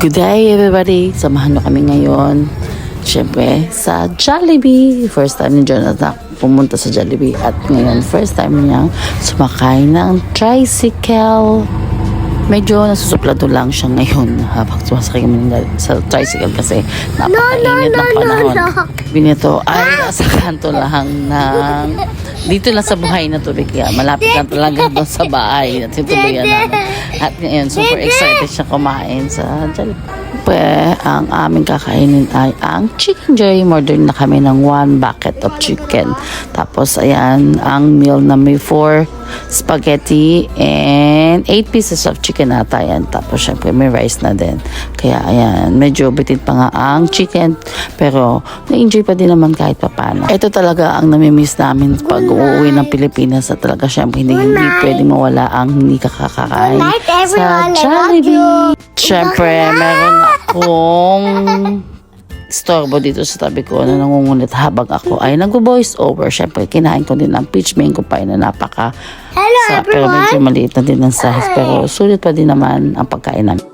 Good day everybody! Samahan nyo kami ngayon. Siyempre, sa Jollibee. First time ni Jonathan pumunta sa Jollibee. At ngayon, first time niyang sumakay ng tricycle. Medyo nasusuplado lang siya ngayon habang sumasakay kami sa tricycle kasi napakainit ng panahon. Binito ay sa kanto lang ng dito lang sa buhay na tubig kaya malapit lang talaga doon sa bahay at tuluyan namin. At ngayon, super excited siya kumain sa Jollibee. Pwe, ang aming kakainin ay ang chicken joy. Order na kami ng one bucket of chicken. Tapos, ayan, ang meal na may four spaghetti and eight pieces of chicken ata yan. Tapos, syempre, may rice na din. Kaya, ayan, medyo bitin pa nga ang chicken. Pero, na-enjoy pa din naman kahit papano. Ito talaga ang namimiss namin pag uuwi ng Pilipinas. At talaga, syempre, hindi, hindi pwedeng mawala ang hindi kakakain sa Jollibee. Siyempre, meron akong storbo dito sa tabi ko na nangungunit habang ako ay nag-voice over. Siyempre, kinain ko din ang peach mango pie na napaka Hello, sa, pero everyone. medyo maliit na din ang size. Pero sulit pa din naman ang pagkain namin.